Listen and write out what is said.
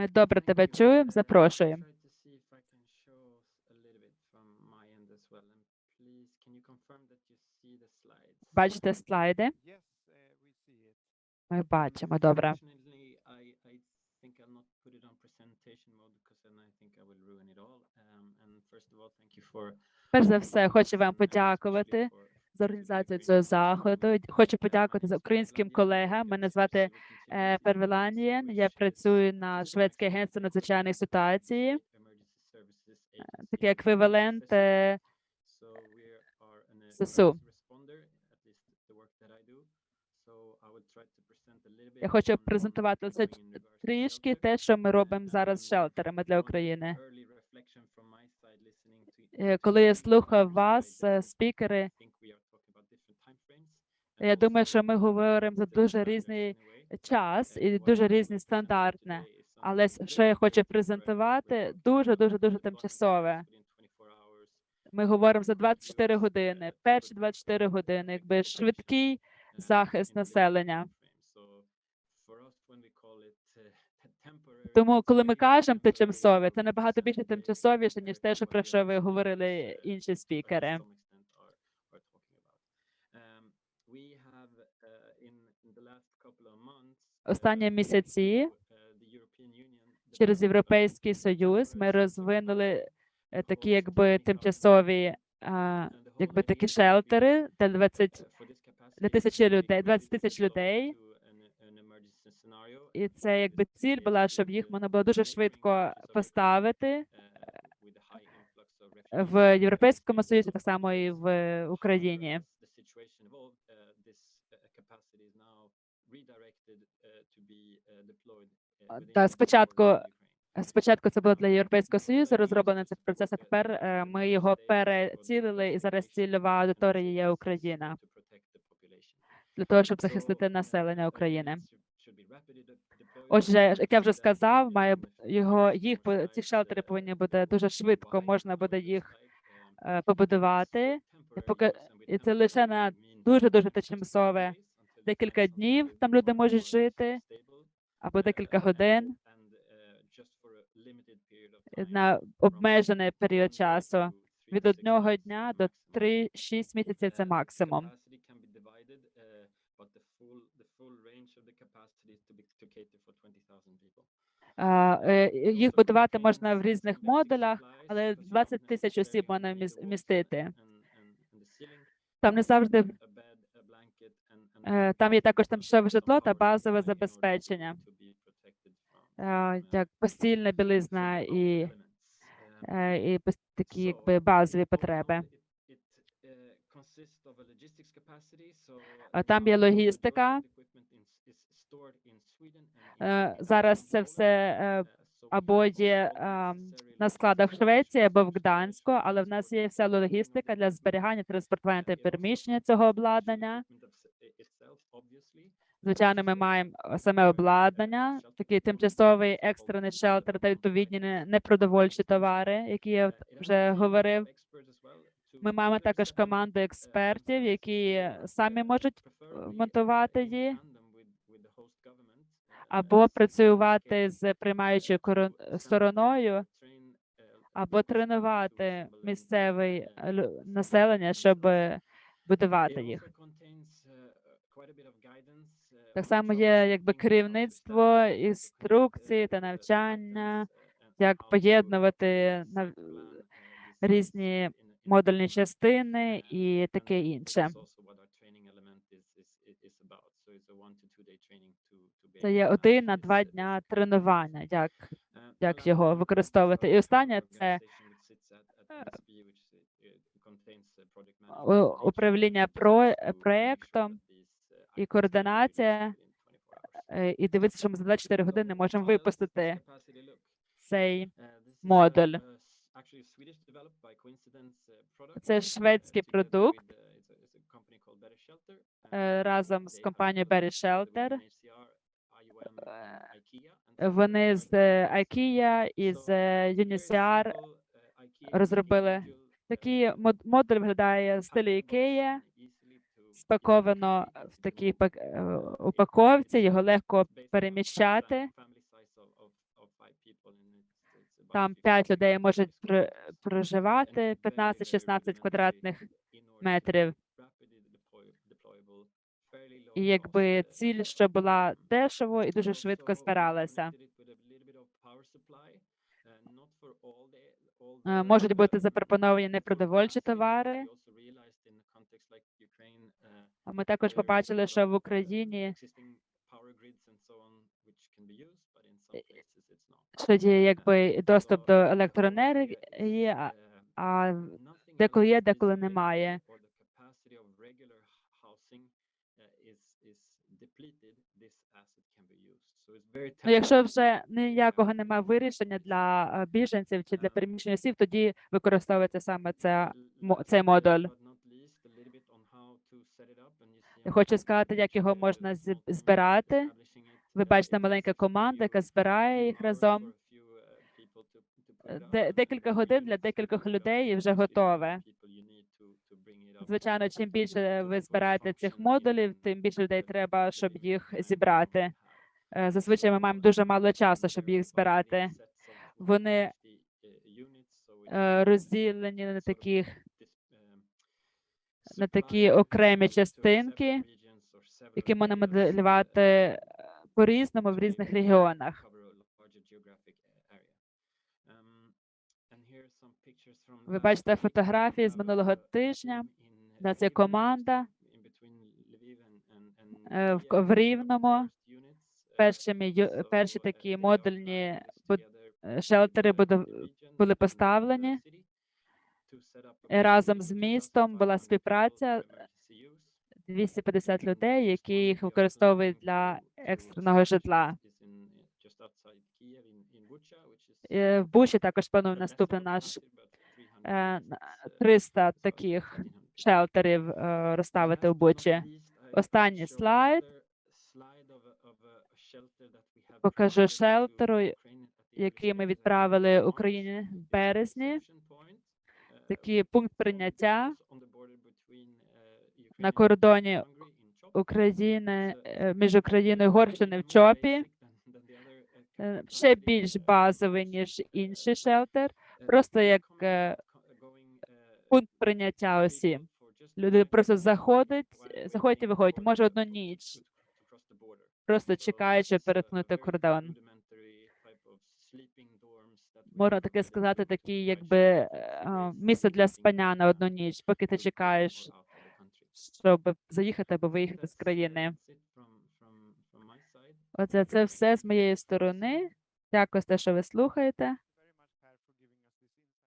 Ми добре тебе чуємо, запрошуємо. Бачите слайди? Uh. Ми бачимо, добре. Um, Перш за все, хочу вам um, подякувати за організацію цього заходу. Хочу подякувати за українським колегам. Мене звати е, Первеланієн. Я працюю на шведське агентство надзвичайних ситуацій. Такий еквівалент е, ССУ. Я хочу презентувати лише трішки те, що ми робимо зараз з шелтерами для України. Е, Коли я слухав вас, е, спікери, я думаю, що ми говоримо за дуже різний час і дуже різні стандартне. Але що я хочу презентувати, дуже дуже дуже тимчасове. Ми говоримо за 24 години, перші 24 години, якби швидкий захист населення. Тому, коли ми кажемо тимчасове, це набагато більше тимчасовіше, ніж те, що про що ви говорили інші спікери. Останні місяці через Європейський Союз ми розвинули е, такі, якби тимчасові, якби такі шелтери для 20 для тисячі людей, 20 тисяч людей. І це якби ціль була, щоб їх можна було дуже швидко поставити в Європейському Союзі, так само і в Україні. Та спочатку Спочатку це було для Європейського Союзу розроблений цей процес, а тепер е, ми його перецілили, і зараз цільова аудиторія є Україна для того, щоб захистити населення України. Отже, як я вже сказав, має його їх ці шелтери повинні бути дуже швидко. Можна буде їх е, побудувати. І поки і це лише на дуже дуже тимчасове декілька днів. Там люди можуть жити або декілька годин на обмежений період часу від одного дня до 3-6 місяців. Це максимум. Е, Їх будувати можна в різних модулях, але 20 тисяч осіб можна вміс- вмістити. Там не завжди е, там є також тимчасове житло та базове забезпечення, е, як постільна білизна і, е, і такі якби базові потреби. Там є логістика. Е, Зараз це все е, або є ем, на складах Швеції або в Гданську, але в нас є вся логістика для зберігання, транспортування та переміщення цього обладнання. Звичайно, ми маємо е, саме обладнання, такий тимчасовий екстрений шелтер та відповідні непродовольчі товари, які я вже говорив. Ми маємо також команду експертів, які самі можуть е, монтувати її або працювати з приймаючою коро- стороною, або тренувати місцеве е, населення, щоб е, будувати їх. Так само є якби керівництво, інструкції та навчання, як поєднувати різні модульні частини і таке інше. Це є один на два дня тренування, як, як його використовувати. І останнє це управління про, проєктом і координація. е, І дивитися, що ми за 24 години можемо випустити цей модуль. Це шведський продукт е, разом з компанією Berry Shelter. Е, Вони з IKEA і з е, розробили такий модуль виглядає в стилі IKEA, спаковано в такій е, упаковці, його легко переміщати. Там 5 людей можуть про- проживати, 15-16 квадратних метрів. І якби ціль, що була дешево і дуже швидко збиралася. Е, Можуть бути запропоновані непродовольчі товари. Ми також побачили, що в Україні що є якби доступ до електроенергії, а, деколи є, деколи немає. Ну, якщо вже ніякого немає вирішення для е, біженців чи для переміщення осіб, тоді використовується саме мо- цей модуль. Хочу сказати, як його можна збирати. Ви бачите, маленька команда, яка збирає їх разом. Е, декілька годин для декількох людей і вже готове. Звичайно, чим більше ви збираєте цих модулів, тим більше людей треба, щоб їх зібрати. Е, Зазвичай ми маємо дуже мало часу, щоб їх збирати. Вони е, розділені на таких на такі окремі частинки, які можна моделювати е, по-різному в різних регіонах. Ви бачите фотографії з минулого тижня. У нас є команда е, в, Рівному. Першими перші такі модульні е, шелтери були поставлені. Разом з містом була співпраця 250 людей, які їх використовують для екстреного житла. Е, В Бучі також планує наступний наш е, 300 таких шелтерів е, розставити в Бучі. Останній слайд. Покажу шелтеру, який ми відправили Україні в березні. Такий пункт прийняття на кордоні України е, між Україною і Угорщиною в Чопі. Е, Ще більш базовий, ніж інший шелтер, просто як е, пункт прийняття осіб. Люди просто заходять, е, заходять і виходять. Може одну ніч, просто чекаючи перетнути кордон. Можна таке сказати, такі якби е, місце для спання на одну ніч, поки ти чекаєш, щоб заїхати або виїхати з країни. Оце це все з моєї сторони. Дякую за те, що ви слухаєте.